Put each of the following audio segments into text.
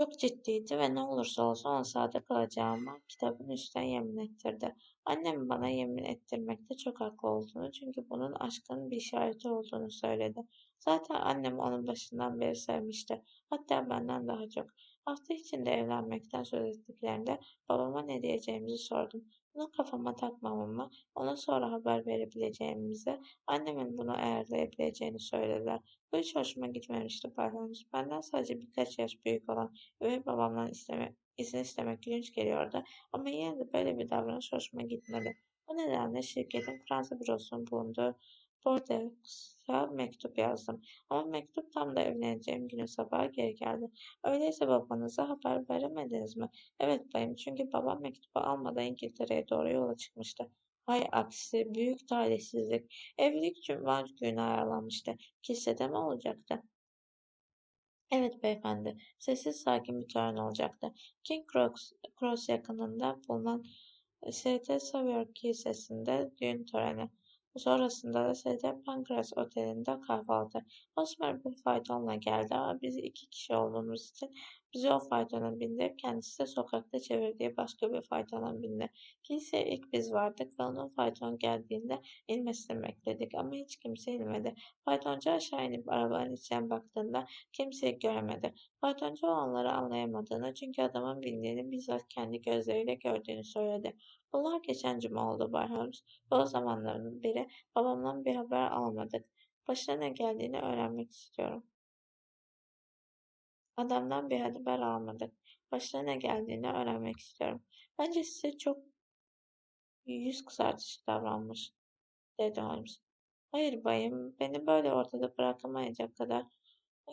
Çok ciddiydi ve ne olursa olsun ona sadık kalacağıma kitabın üstüne yemin ettirdi. Annem bana yemin ettirmekte çok haklı olduğunu çünkü bunun aşkın bir işareti olduğunu söyledi. Zaten annem onun başından beri sevmişti. Hatta benden daha çok. Hafta içinde evlenmekten söz ettiklerinde babama ne diyeceğimizi sordum. Bunu kafama takmamamı, ona sonra haber verebileceğimizi, annemin bunu ayarlayabileceğini söylediler. Bu hiç hoşuma gitmemişti Bayramımız. Benden sadece birkaç yaş büyük olan üvey babamdan isteme, izin istemek gülünç geliyordu ama yine de böyle bir davranış hoşuma gitmedi. Bu nedenle şirketin Fransa bürosunun bulunduğu Bordeaux'a mektup yazdım. Ama mektup tam da evleneceğim günün sabahı geri geldi. Öyleyse babanıza haber veremediniz mi? Evet bayım çünkü babam mektubu almadan İngiltere'ye doğru yola çıkmıştı. Hay aksi büyük talihsizlik. Evlilik cuma günü ayarlanmıştı. Kilisede mi olacaktı? Evet beyefendi. Sessiz sakin bir tören olacaktı. King Cross, Cross yakınında bulunan St. Saviour Kilisesi'nde düğün töreni. Sonrasında da St. Pancras Oteli'nde kahvaltı. Osman bir faytonla geldi ama biz iki kişi olduğumuz için bizi o faytona bindirip kendisi de sokakta çevirdiği başka bir faytona bindi. Kiliseye ilk biz vardık ve onun fayton geldiğinde inmesini bekledik ama hiç kimse inmedi. Faytoncu aşağı inip arabanın içine baktığında kimseyi göremedi. Faytoncu olanları anlayamadığını çünkü adamın bindiğini bizzat kendi gözleriyle gördüğünü söyledi. Bunlar geçen cuma oldu Bay Holmes ve o zamanların beri babamdan bir haber almadık. Başına ne geldiğini öğrenmek istiyorum. Adamdan bir haber almadık. Başına ne geldiğini öğrenmek istiyorum. Bence size çok yüz kızartıcı davranmış, dedi Holmes. Hayır bayım, beni böyle ortada bırakamayacak kadar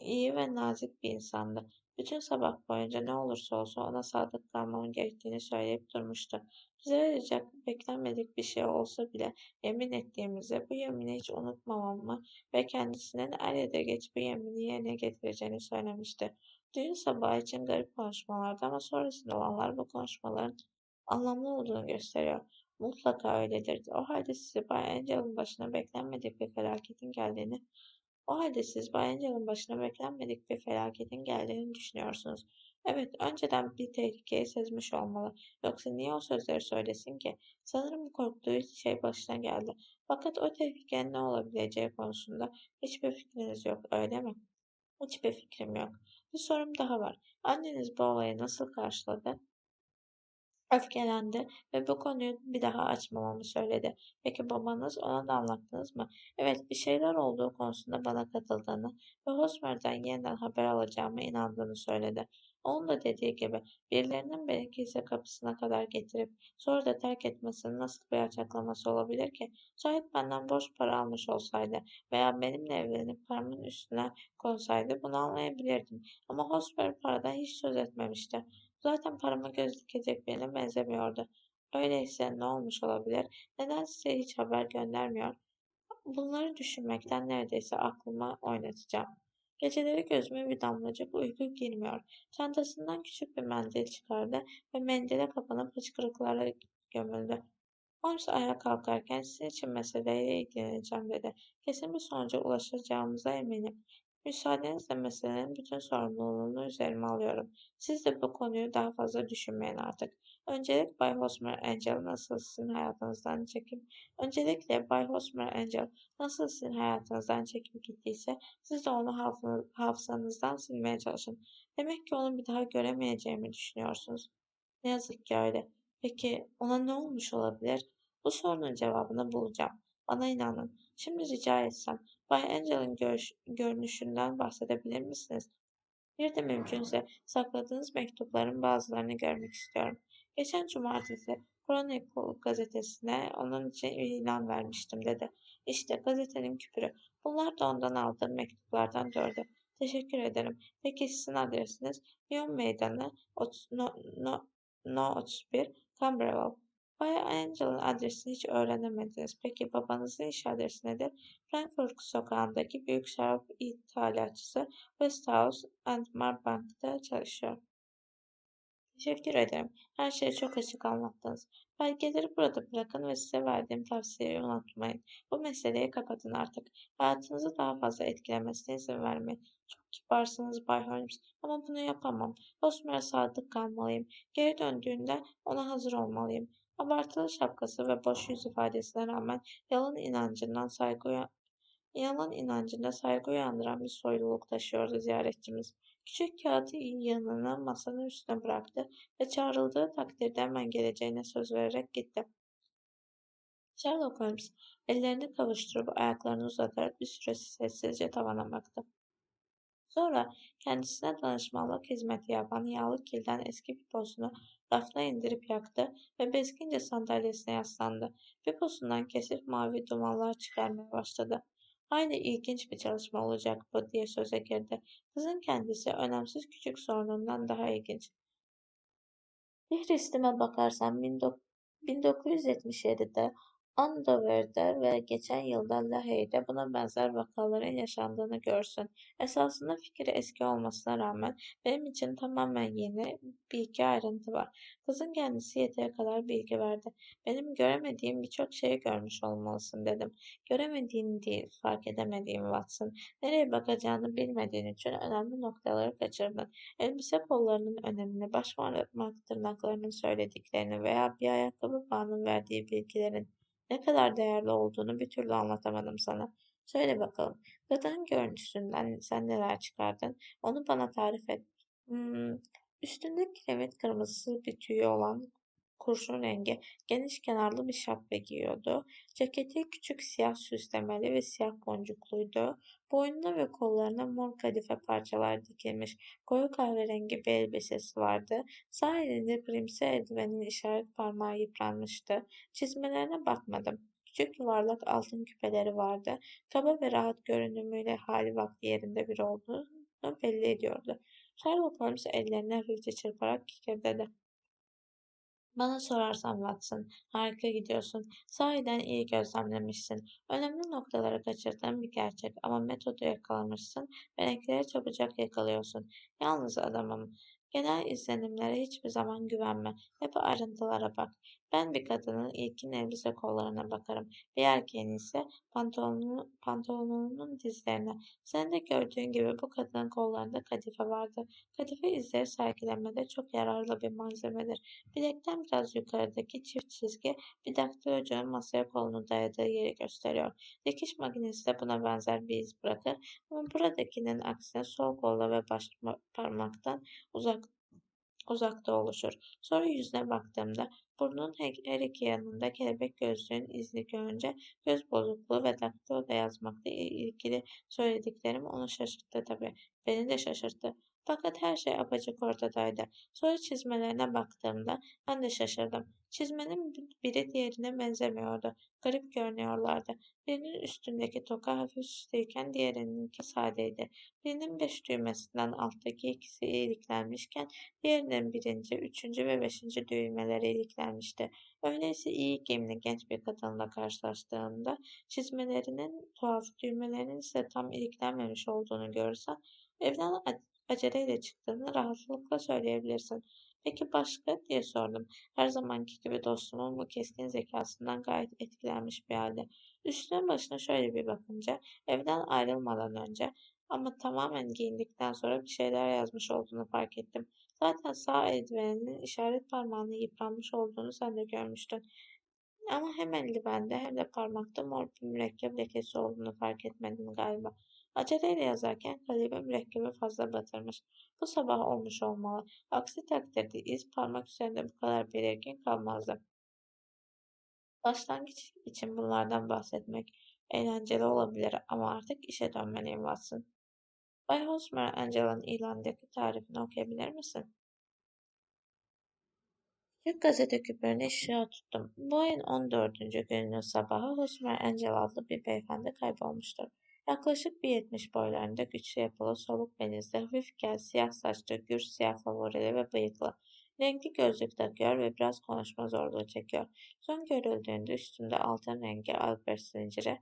iyi ve nazik bir insandı. Bütün sabah boyunca ne olursa olsun ona sadık kalmamın gerektiğini söyleyip durmuştu. Bize verecek beklenmedik bir şey olsa bile yemin ettiğimizde bu yemini hiç unutmamamı ve kendisinin er ya geç bu yemini yerine getireceğini söylemişti. Düğün sabahı için garip konuşmalardı ama sonrasında olanlar bu konuşmaların anlamlı olduğunu gösteriyor. Mutlaka öyledir. O halde size Bay Angel'ın başına beklenmedik bir felaketin geldiğini o halde siz Bay başına beklenmedik bir felaketin geldiğini düşünüyorsunuz. Evet, önceden bir tehlikeyi sezmiş olmalı. Yoksa niye o sözleri söylesin ki? Sanırım korktuğu şey başına geldi. Fakat o tehlikenin ne olabileceği konusunda hiçbir fikriniz yok, öyle mi? Hiçbir fikrim yok. Bir sorum daha var. Anneniz bu olayı nasıl karşıladı? Öfkelendi ve bu konuyu bir daha açmamamı söyledi. Peki babanız ona da anlattınız mı? Evet bir şeyler olduğu konusunda bana katıldığını ve Hosmer'den yeniden haber alacağıma inandığını söyledi. Onun da dediği gibi birilerinin beni kilise kapısına kadar getirip sonra da terk etmesinin nasıl bir açıklaması olabilir ki? Şayet benden borç para almış olsaydı veya benimle evlenip paramın üstüne konsaydı bunu anlayabilirdim. Ama Hosmer paradan hiç söz etmemişti. Zaten parama göz dikecek birine benzemiyordu. Öyleyse ne olmuş olabilir? Neden size hiç haber göndermiyor? Bunları düşünmekten neredeyse aklıma oynatacağım. Geceleri gözüme bir damlacık uyku girmiyor. Çantasından küçük bir mendil çıkardı ve mendile kapanıp hıçkırıklara gömüldü. Holmes ayağa kalkarken sizin için meseleyle ilgileneceğim dedi. Kesin bir sonuca ulaşacağımıza eminim. Müsaadenizle meselenin bütün sorumluluğunu üzerime alıyorum. Siz de bu konuyu daha fazla düşünmeyin artık. Öncelik Bay Hosmer Angel nasıl sizin hayatınızdan çekip Öncelikle Bay Hosmer Angel nasıl sizin hayatınızdan çekip gittiyse siz de onu hafızanızdan silmeye çalışın. Demek ki onu bir daha göremeyeceğimi düşünüyorsunuz. Ne yazık ki öyle. Peki ona ne olmuş olabilir? Bu sorunun cevabını bulacağım. Bana inanın. Şimdi rica etsem Bay Angel'ın görünüşünden bahsedebilir misiniz? Bir de mümkünse sakladığınız mektupların bazılarını görmek istiyorum. Geçen cumartesi Chronicle gazetesine onun için ilan vermiştim dedi. İşte gazetenin küpürü. Bunlar da ondan aldığım mektuplardan dördü. Teşekkür ederim. Peki sizin adresiniz? Lyon Meydanı, no, no, no 31, Camberwell. Bay Angel'ın adresini hiç öğrenemediniz. Peki babanızın iş adresi nedir? Frankfurt sokağındaki büyük şarap ithalatçısı Westhouse and Marbank'ta çalışıyor. Teşekkür ederim. Her şeyi çok açık anlattınız. Belgeleri burada bırakın ve size verdiğim tavsiyeyi unutmayın. Bu meseleyi kapatın artık. Hayatınızı daha fazla etkilemesine izin vermeyin. Çok kibarsınız Bay Holmes ama bunu yapamam. Osmer'e sadık kalmalıyım. Geri döndüğünde ona hazır olmalıyım. Abartılı şapkası ve boş yüz ifadesine rağmen yalan inancından saygı yalan inancında saygı uyandıran bir soyluluk taşıyordu ziyaretçimiz. Küçük kağıt yanını masanın üstüne bıraktı ve çağrıldığı takdirde hemen geleceğine söz vererek gitti. Sherlock Holmes ellerini kavuşturup ayaklarını uzatarak bir süre sessizce tavana baktı. Sonra kendisine danışmanlık hizmeti yapan yağlı kilden eski piposunu rafına indirip yaktı ve bezgince sandalyesine yaslandı. Piposundan kesif mavi dumanlar çıkarmaya başladı. Aynı ilginç bir çalışma olacak bu diye söze girdi. Kızın kendisi önemsiz küçük sorunundan daha ilginç. Fihristime bakarsan 1977'de Andover'de ve geçen yılda Lahey'de buna benzer vakaların yaşandığını görsün. Esasında fikri eski olmasına rağmen benim için tamamen yeni bir iki ayrıntı var. Kızın kendisi yeteri kadar bilgi verdi. Benim göremediğim birçok şeyi görmüş olmalısın dedim. Göremediğin değil, fark edemediğim Watson. Nereye bakacağını bilmediğin için önemli noktaları kaçırdın. Elbise kollarının önemini, baş parmak tırnaklarının söylediklerini veya bir ayakkabı bağının verdiği bilgilerin ne kadar değerli olduğunu bir türlü anlatamadım sana. Söyle bakalım, kadının görüntüsünden sen neler çıkardın? Onu bana tarif et. Hmm, üstünde kiremit kırmızısı bir tüyü olan kurşun rengi geniş kenarlı bir şapka giyiyordu. Ceketi küçük siyah süslemeli ve siyah boncukluydu. Boynuna ve kollarına mor kadife parçalar dikilmiş. Koyu kahverengi bir elbisesi vardı. Sağ elinde grimsi eldivenin işaret parmağı yıpranmıştı. Çizmelerine bakmadım. Küçük yuvarlak altın küpeleri vardı. Kaba ve rahat görünümüyle hali vakti yerinde biri olduğunu belli ediyordu. Sherlock Holmes ellerini hafifçe çırparak kikirdedi. Bana sorarsan Watson, harika gidiyorsun. Sahiden iyi gözlemlemişsin. Önemli noktaları kaçırdığın bir gerçek ama metodu yakalamışsın ve renkleri çabucak yakalıyorsun. Yalnız adamım. Genel izlenimlere hiçbir zaman güvenme. Hep ayrıntılara bak. Ben bir kadının ilkin elbise kollarına bakarım. Bir erkeğin ise pantolonunu, pantolonunun dizlerine. Sen de gördüğün gibi bu kadının kollarında kadife vardı. Kadife izleri sergilemede çok yararlı bir malzemedir. Bilekten biraz yukarıdaki çift çizgi bir daktilocunun masaya kolunu dayadığı yeri gösteriyor. Dikiş makinesi de buna benzer bir iz bırakır ama buradakinin aksine sol kolda ve baş parmaktan uzak uzakta oluşur. Sonra yüzüne baktığımda burnun her iki yanında kelebek gözlüğün izini görünce göz bozukluğu ve daktiloda yazmakla ilgili söylediklerim onu şaşırttı tabii. Beni de şaşırttı. Fakat her şey apaçık ortadaydı. Sonra çizmelerine baktığımda ben de şaşırdım. Çizmenin biri diğerine benzemiyordu. Garip görünüyorlardı. Birinin üstündeki toka hafif süslüyken diğerininki sadeydi. Birinin beş düğmesinden alttaki ikisi iyiliklenmişken diğerinin birinci, üçüncü ve beşinci düğmeleri iyiliklenmişti. Öyleyse iyi giyimli genç bir kadınla karşılaştığımda çizmelerinin tuhaf, düğmelerinin ise tam iliklenmemiş olduğunu görürsen evden aceleyle çıktığını rahatlıkla söyleyebilirsin. Peki başka diye sordum. Her zamanki gibi dostumun bu keskin zekasından gayet etkilenmiş bir halde. Üstüne başına şöyle bir bakınca evden ayrılmadan önce ama tamamen giyindikten sonra bir şeyler yazmış olduğunu fark ettim. Zaten sağ eldiveninin işaret parmağının yıpranmış olduğunu sen de görmüştün. Ama hem eldivende hem de parmakta mor bir mürekkep lekesi olduğunu fark etmedim galiba. Aceleyle yazarken kalemi mürekkebi fazla batırmış. Bu sabah olmuş olmalı. Aksi takdirde iz parmak üzerinde bu kadar belirgin kalmazdı. Başlangıç için bunlardan bahsetmek eğlenceli olabilir ama artık işe dönmeliyim Watson. Bay Hosmer Angela'nın ilandaki tarifini okuyabilir misin? Büyük gazete küpürünü ışığa tuttum. Bu ayın 14. gününün sabahı Hosmer Angel adlı bir beyefendi kaybolmuştur. Yaklaşık bir yetmiş boylarında güçlü yapılı, soluk benizli, hafif kel, siyah saçlı, gür siyah favorili ve bıyıklı. Renkli gözlük takıyor ve biraz konuşma zorluğu çekiyor. Son görüldüğünde üstünde altın rengi albert zinciri,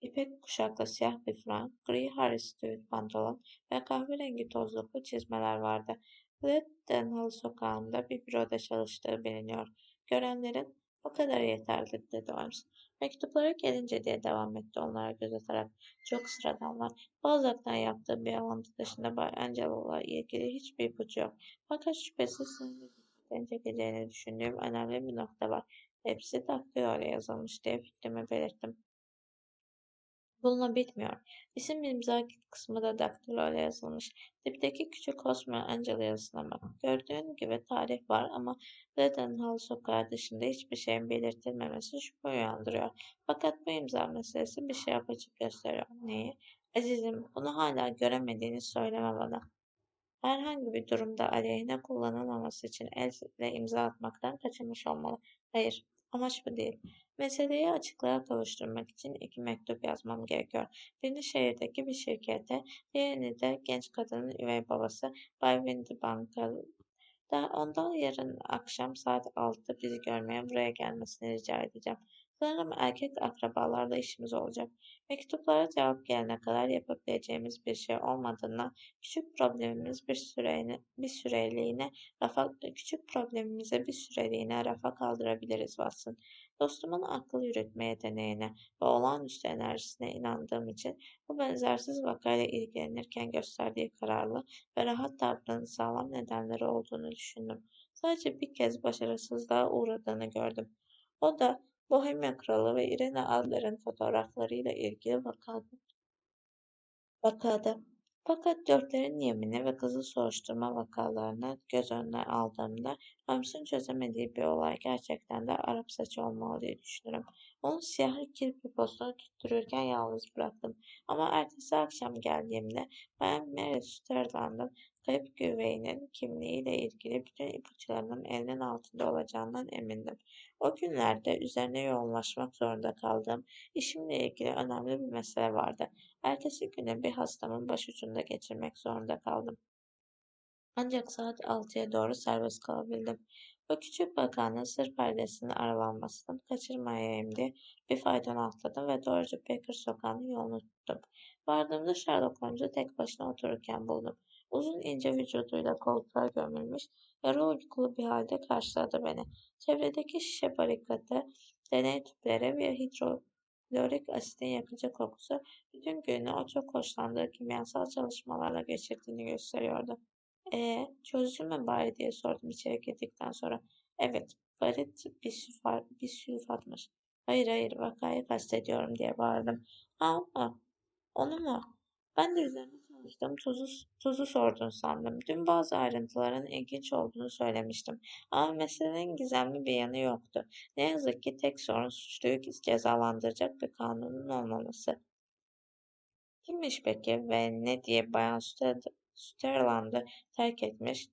ipek kuşaklı siyah bir frank, gri Harris Stewart pantolon ve kahverengi tozluklu çizmeler vardı. Leadenhall sokağında bir büroda çalıştığı biliniyor. Görenlerin o kadar yeterli dedi Holmes. Mektuplara gelince diye devam etti onlara göz atarak. Çok sıradanlar. Balzac'tan yaptığı bir alıntı dışında Bay Angelo'la ilgili hiçbir ipucu yok. Fakat şüphesiz sizin çekeceğini düşündüğüm önemli bir nokta var. Hepsi daktiloyla yazılmış diye fikrimi belirttim. Bununla bitmiyor. İsim imza kısmı da daktiloyla yazılmış. Dipteki küçük Hosmer Angela yazısına bak. Gördüğün gibi tarih var ama Leadenhall sokağı dışında hiçbir şeyin belirtilmemesi şüphe uyandırıyor. Fakat bu imza meselesi bir şey apaçık gösteriyor. Neyi? Azizim, bunu hala göremediğini söyleme bana. Herhangi bir durumda aleyhine kullanılmaması için elle imza atmaktan kaçınmış olmalı. Hayır, amaç bu değil. Meseleyi açıklığa kavuşturmak için iki mektup yazmam gerekiyor. Birini şehirdeki bir şirkete, diğerini de genç kadının üvey babası Bay Windibank'a da ondan yarın akşam saat 6'da bizi görmeye buraya gelmesini rica edeceğim. Sanırım erkek akrabalarla işimiz olacak. Mektuplara cevap gelene kadar yapabileceğimiz bir şey olmadığından küçük problemimiz bir süreyle, bir süreliğine rafa, küçük problemimize bir süreliğine rafa kaldırabiliriz Watson. Dostumun akıl yürütme yeteneğine ve olağanüstü enerjisine inandığım için bu benzersiz vakayla ilgilenirken gösterdiği kararlı ve rahat tavrının sağlam nedenleri olduğunu düşündüm. Sadece bir kez başarısızlığa uğradığını gördüm. O da Bohemya Kralı ve Irene Adler'in fotoğraflarıyla ilgili vakada. vakada. Fakat dörtlerin yemini ve kızıl soruşturma vakalarını göz önüne aldığımda Holmes'un çözemediği bir olay gerçekten de Arap saçı olmalı diye düşünürüm. Onu siyah kirpi postunu tuttururken yalnız bıraktım. Ama ertesi akşam geldiğimde ben Mary Sterland'ın kayıp güveyinin kimliğiyle ilgili bütün ipuçlarının elinin altında olacağından emindim. O günlerde üzerine yoğunlaşmak zorunda kaldığım işimle ilgili önemli bir mesele vardı. Ertesi güne bir hastamın başucunda geçirmek zorunda kaldım. Ancak saat altıya doğru serbest kalabildim. O küçük bakanın sır perdesinin aralanmasını kaçırmayayım diye bir fayton atladım ve doğruca Baker sokağının yolunu tuttum. Vardığımda Sherlock Holmes'u tek başına otururken buldum. Uzun ince vücuduyla koltuğa gömülmüş, yarı uykulu bir halde karşıladı beni. Çevredeki şişe barikatı, deney tüpleri ve hidroklorik asitin yakıcı kokusu bütün günü o çok hoşlandığı kimyasal çalışmalarla geçirdiğini gösteriyordu. E, çözdün mü bari diye sordum içeri girdikten sonra. Evet, barit bir sülfat, bir sülfatmış. Hayır hayır vakayı kastediyorum diye bağırdım. Ama onu mu? Ben de üzerine çalıştım. Tuzu, tuzu sordun sandım. Dün bazı ayrıntıların ilginç olduğunu söylemiştim. Ama meselenin gizemli bir yanı yoktu. Ne yazık ki tek sorun suçluyu cezalandıracak bir kanunun olmaması. Kimmiş peki ve ne diye Bayan Sterland'ı terk etmiş?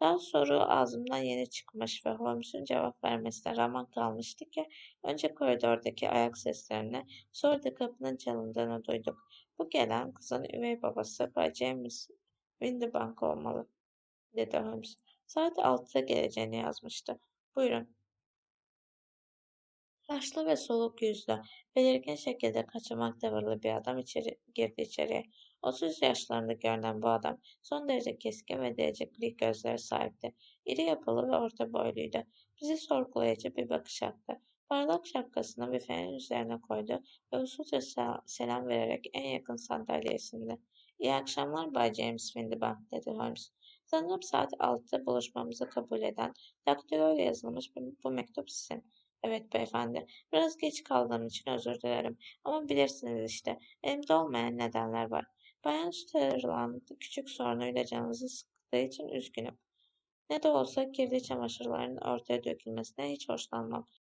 Daha soru ağzımdan yeni çıkmış ve Holmes'un cevap vermesine ramak kalmıştı ki önce koridordaki ayak seslerini sonra da kapının çalındığını duyduk. Bu gelen kızın üvey babası Bay James Windibank olmalı, dedi Holmes. Saat altıda geleceğini yazmıştı. Buyurun. Yaşlı ve soluk yüzlü, belirgin şekilde kaçamak tavırlı bir adam içeri, girdi içeriye. 30 yaşlarında görünen bu adam son derece keskin ve derece gri gözlere sahipti. İri yapılı ve orta boyluydu. Bizi sorgulayıcı bir bakış attı. Parlak şapkasını bir fenerin üzerine koydu ve usulca selam vererek en yakın sandalyesinde. İyi akşamlar Bay James Windibank dedi Holmes. Sanırım saat 6'da buluşmamızı kabul eden daktilo ile yazılmış bu mektup sizin. Evet beyefendi. Biraz geç kaldığım için özür dilerim. Ama bilirsiniz işte. Elimde olmayan nedenler var. Bayan Sterland küçük sorunuyla canınızı sıktığı için üzgünüm. Ne de olsa kirli çamaşırların ortaya dökülmesine hiç hoşlanmam.